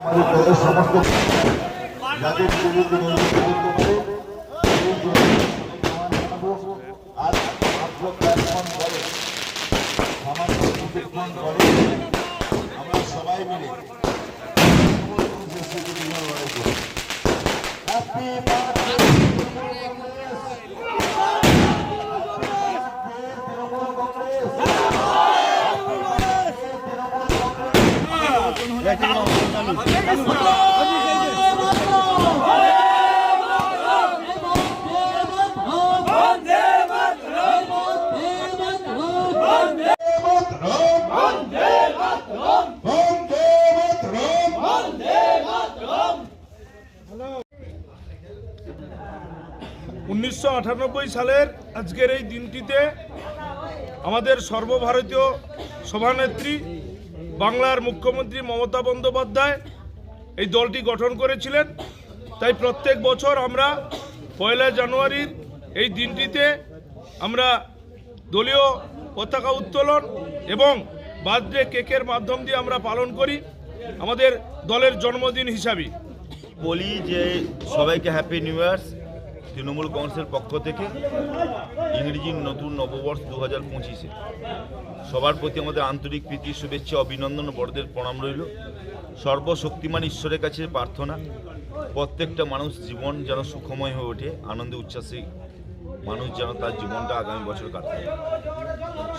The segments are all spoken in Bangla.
আমাদের দলের সমস্ত জানাব। আর জন্য লড়াই করব। Happy birthday, Trinamool Congress! Happy birthday, Trinamool Congress! Happy birthday, Trinamool Congress! বন্দে মাতরম উনিশশো আটানব্বই সালের আজকের এই দিনটিতে আমাদের সর্বভারতীয় সভানেত্রী বাংলার মুখ্যমন্ত্রী মমতা বন্দ্যোপাধ্যায় এই দলটি গঠন করেছিলেন। তাই প্রত্যেক বছর আমরা পয়লা জানুয়ারির এই দিনটিতে আমরা দলীয় পতাকা উত্তোলন এবং বার্থডে কেকের মাধ্যম দিয়ে আমরা পালন করি আমাদের দলের জন্মদিন হিসাবে। বলি যে সবাইকে হ্যাপি নিউ ইয়ার্স তৃণমূল কংগ্রেসের পক্ষ থেকে। ইংরেজি নতুন নববর্ষ দু হাজার পঁচিশে। সবার প্রতি আমাদের আন্তরিক প্রীতি, শুভেচ্ছা, অভিনন্দন, বড়দের প্রণাম রইল। সর্বশক্তিমান ঈশ্বরের কাছে প্রার্থনা, প্রত্যেকটা মানুষ জীবন যেন সুখময় হয়ে ওঠে, আনন্দে উচ্ছ্বাসে মানুষ যেন তার জীবনটা আগামী বছর কাটায়।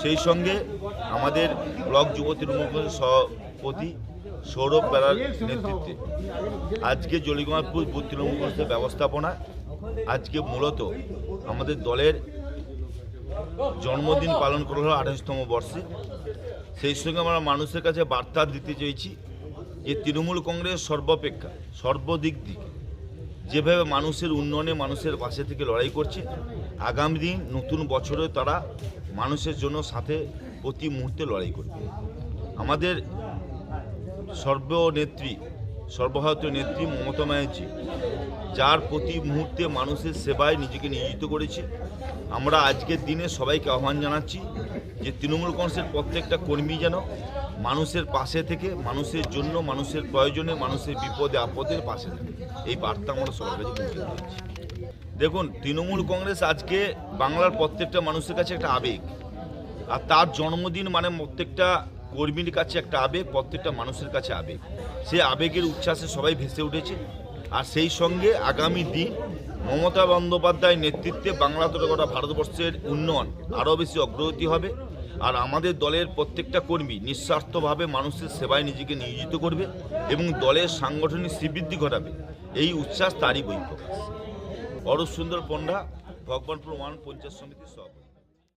সেই সঙ্গে আমাদের ব্লক যুব তৃণমূল সভাপতি সৌরভ বেড়ার নেতৃত্বে। আজকে জলিগোমাপুর বুথ তৃণমূল ব্যবস্থাপনা, আজকে মূলত আমাদের দলের জন্মদিন পালন করা হলো আঠাশতম বর্ষে। সেই সঙ্গে আমরা মানুষের কাছে বার্তা দিতে চেয়েছি যে তৃণমূল কংগ্রেস সর্বাপেক্ষা, সর্বদিক দিক, যেভাবে মানুষের উন্নয়নে মানুষের পাশে থেকে লড়াই করছে, আগামী দিন নতুন বছরে তারা মানুষের জন্য সাথে প্রতি মুহূর্তে লড়াই করবে। আমাদের সর্বনেত্রী সর্বভারতীয় নেত্রী মমতা ব্যানার্জি, যার প্রতি মুহূর্তে মানুষের সেবায় নিজেকে নিয়োজিত করেছে। আমরা আজকের দিনে সবাইকে আহ্বান জানাচ্ছি যে তৃণমূল কংগ্রেসের প্রত্যেকটা কর্মী যেন মানুষের পাশে থেকে, মানুষের জন্য, মানুষের প্রয়োজনে, মানুষের বিপদে, আপদের পাশে থাকে। এই বার্তা আমরা সবার কাছে পৌঁছে দিচ্ছি দেখুন, তৃণমূল কংগ্রেস আজকে বাংলার প্রত্যেকটা মানুষের কাছে একটা আবেগ। আর তার জন্মদিন মানে প্রত্যেকটা কর্মীর কাছে একটা আবেগ, প্রত্যেকটা মানুষের কাছে আবেগ। সেই আবেগের উচ্ছ্বাসে সবাই ভেসে উঠেছে। আর সেই সঙ্গে আগামী দিন মমতা বন্দ্যোপাধ্যায়ের নেতৃত্বে বাংলা তথা গোটা ভারতবর্ষের উন্নয়ন আরও বেশি অগ্রগতি হবে। আর আমাদের দলের প্রত্যেকটা কর্মী নিঃস্বার্থভাবে মানুষের সেবায় নিজেকে নিয়োজিত করবে এবং দলের সাংগঠনিক শ্রীবৃদ্ধি ঘটাবে। এই উচ্ছ্বাস তারই বহিঃপ্রকাশ। অরূপ সুন্দর পণ্ডা, ভগবানপুর ওয়ান পঞ্চায়েত সমিতির সভাপতি।